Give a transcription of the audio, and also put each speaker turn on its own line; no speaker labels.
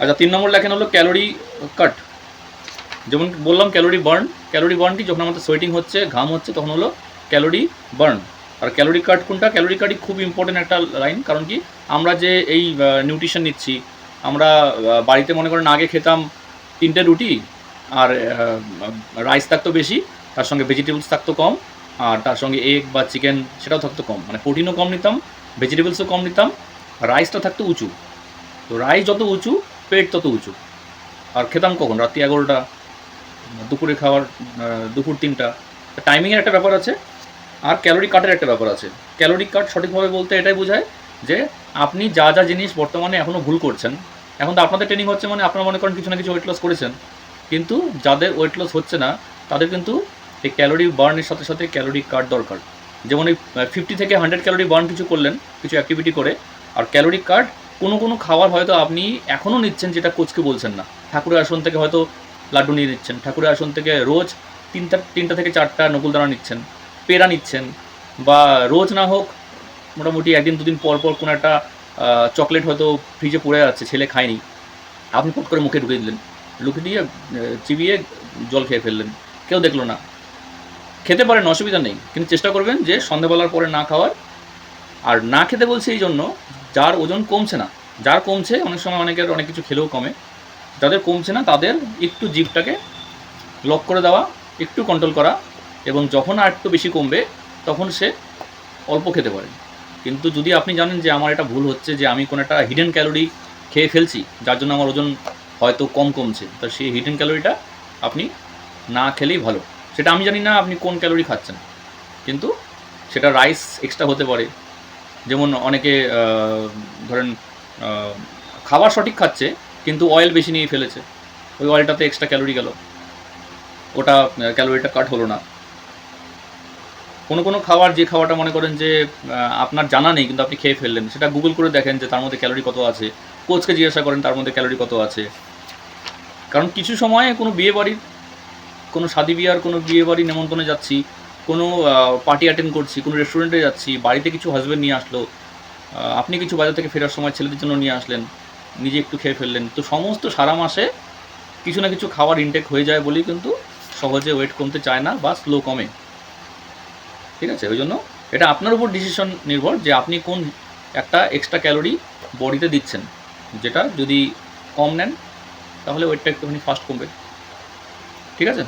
আচ্ছা তিন নম্বর লেখেন হলো ক্যালোরি কাট যেমন বললাম ক্যালোরি বার্ন ক্যালোরি বার্নটি যখন আমাদের সোয়েটিং হচ্ছে, ঘাম হচ্ছে, তখন হলো ক্যালোরি বার্ন আর ক্যালোরি কাট কোনটা? ক্যালোরি কাটই খুব ইম্পর্টেন্ট একটা লাইন কারণ কি? আমরা যে এই নিউট্রিশন নিচ্ছি, আমরা বাড়িতে মনে করেন আগে খেতাম তিনটে রুটি, আর রাইস থাকতো বেশি, তার সঙ্গে ভেজিটেবলস থাকতো কম, আর তার সঙ্গে এগ বা চিকেন সেটাও থাকতো কম। মানে প্রোটিনও কম নিতাম ভেজিটেবলসও কম নিতাম রাইসটা থাকতো উঁচু। তো রাইস যত উঁচু পেট তত উঁচু। আর খেতাম কখন? রাত্রি এগারোটা, দুপুরে খাওয়ার দুপুর তিনটা। টাইমিংয়ের একটা ব্যাপার আছে, আর ক্যালোরি কাটের একটা ব্যাপার আছে। ক্যালোরি কাট সঠিকভাবে বলতে এটাই বোঝায় যে আপনি যা যা জিনিস বর্তমানে এখনও ভুল করছেন, এখন তো আপনাদের ট্রেনিং হচ্ছে মানে আপনারা মনে করেন কিছু না কিছু ওয়েট লস করেছেন, কিন্তু যাদের ওয়েট লস হচ্ছে না, তাদের কিন্তু এই ক্যালোরি বার্নের সাথে সাথে ক্যালোরি কাট দরকার। যেমন এই ফিফটি থেকে হান্ড্রেড ক্যালোরি বার্ন কিছু করলেন, কিছু অ্যাক্টিভিটি করে, আর ক্যালোরি কাট কোনো কোনো খাবার হয়তো আপনি এখনও নিচ্ছেন যেটা কোচকে বলছেন না। ঠাকুরের আসন থেকে হয়তো লাড্ডু নিয়ে নিচ্ছেন, ঠাকুরের আসন থেকে রোজ তিনটা তিনটা থেকে চারটা নকুলদানা নিচ্ছেন, পেড়া নিচ্ছেন বা রোজ না হোক মোটামুটি একদিন দুদিন পর পর কোনো একটা চকলেট হয়তো ফ্রিজে পড়ে আছে, ছেলে খায়নি। আপনি পট করে মুখে ঢুকে দিলেন লুকে দিয়ে চিবিয়ে জল খেয়ে ফেললেন। কেউ দেখল না। খেতে পারেন, অসুবিধা নেই। কিন্তু চেষ্টা করবেন যে সন্ধ্যাবেলার পরে না খাওয়ার। আর না খেতে বলছে এই জন্য যার ওজন কমছে না, যার কমছে, অনেক সময় অনেকের অনেক কিছু খেলেও কমে, যাদের কমছে না, তাদের একটু জিভটাকে লক করে দেওয়া, একটু কন্ট্রোল করা এবং যখন আর একটু বেশি কমবে, তখন সে অল্প খেতে পারে। কিন্তু যদি আপনি জানেন যে আমার এটা ভুল হচ্ছে, যে আমি কোনো একটা হিডেন ক্যালোরি খেয়ে ফেলছি, যার জন্য আমার ওজন হয়তো কম কমছে, তা সেই হিডেন ক্যালোরিটা আপনি না খেলেই ভালো। সেটা আমি জানি না আপনি কোন ক্যালোরি খাচ্ছেন, কিন্তু সেটা রাইস এক্সট্রা হতে পারে যেমন অনেকে ধরেন খাবার সঠিক খাচ্ছে, কিন্তু অয়েল বেশি নিয়ে ফেলেছে। ওই অয়েলটাতে এক্সট্রা ক্যালোরি গেল। ওটা ক্যালোরিটা কাট হলো না। কোনো কোনো খাবার যে খাওয়াটা মনে করেন যে আপনার জানা নেই, কিন্তু আপনি খেয়ে ফেললেন, সেটা গুগল করে দেখেন যে তার মধ্যে ক্যালোরি কত আছে। কোচকে জিজ্ঞাসা করেন তার মধ্যে ক্যালোরি কত আছে। কারণ কিছু সময়ে কোনো বিয়ে বাড়ির কোনো শাদি বিয়ার, কোনো বিয়ে বাড়ি নেমন্তন্নে যাচ্ছি কোনো পার্টি অ্যাটেন্ড করছি, কোনো রেস্টুরেন্টে যাচ্ছি, বাড়িতে কিছু হাজব্যান্ড নিয়ে আসলো আপনি কিছু বাজার থেকে ফেরার সময় ছেলেদের জন্য নিয়ে আসলেন, নিজে একটু খেয়ে ফেললেন, তো সমস্ত সারা মাসে কিছু না কিছু খাবার ইনটেক হয়ে যায় বলেই কিন্তু সহজে ওয়েট কমতে চায় না বা স্লো কমে। ঠিক আছে? ওই জন্য এটা আপনার উপর ডিসিশন নির্ভর যে আপনি কোন একটা এক্সট্রা ক্যালোরি বডিতে দিচ্ছেন, যেটা যদি কম নেন, তাহলে ওয়েটটা একটুখানি ফাস্ট কমবে। ঠিক আছে?